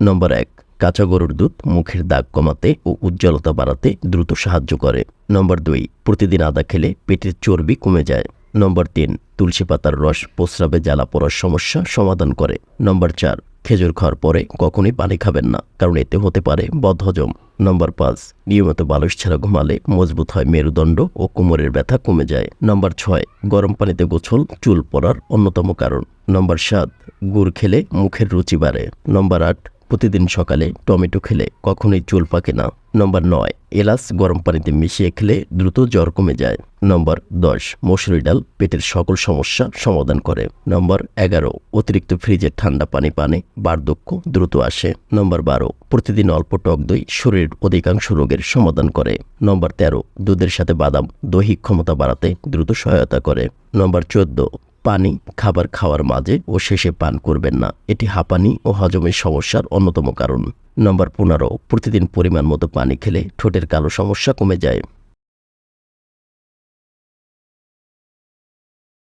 নম্বর এক, কাঁচা গরুর দুধ মুখের দাগ কমাতে ও উজ্জ্বলতা বাড়াতে দ্রুত সাহায্য করে। নম্বর দুই, প্রতিদিন আদা খেলে পেটের চর্বি কমে যায়। নম্বর তিন, তুলসী পাতার রস প্রস্রাবে জ্বালা পড়ার সমস্যা সমাধান করে। নম্বর চার, খেজুর খাওয়ার পরে কখনোই পানি খাবেন না, কারণ এতে হতে পারে বদহজম। নম্বর পাঁচ, নিয়মিত বালিশ ছাড়া ঘুমালে মজবুত হয় মেরুদণ্ড ও কোমরের ব্যথা কমে যায়। নম্বর ছয়, গরম পানিতে গোছল চুল পড়ার অন্যতম কারণ। নম্বর সাত, গুড় খেলে মুখের রুচি বাড়ে। নম্বর আট প্রতিদিন সকালে টমেটো খেলে কখনোই চুল পাকে না। নম্বর নয়, এলাচ গরম পানিতে মিশিয়ে খেলে দ্রুত জ্বর কমে যায়। নম্বর দশ, মসুরি ডাল পেটের সকল সমস্যা সমাধান করে। নম্বর এগারো, অতিরিক্ত ফ্রিজের ঠান্ডা পানি পানে বার্ধক্য দ্রুত আসে। নম্বর বারো, প্রতিদিন অল্প টক দই শরীরের অধিকাংশ রোগের সমাধান করে। নম্বর তেরো, দুধের সাথে বাদাম দৈহিক ক্ষমতা বাড়াতে দ্রুত সহায়তা করে। নম্বর চোদ্দ পানি খাবার খাওয়ার মাঝে ও শেষে পান করবেন না। এটি হাঁপানি ও হজমের সমস্যার অন্যতম কারণ। নম্বর পনেরো, প্রতিদিন পরিমাণ মতো পানি খেলে ঠোঁটের কালো সমস্যা কমে যায়।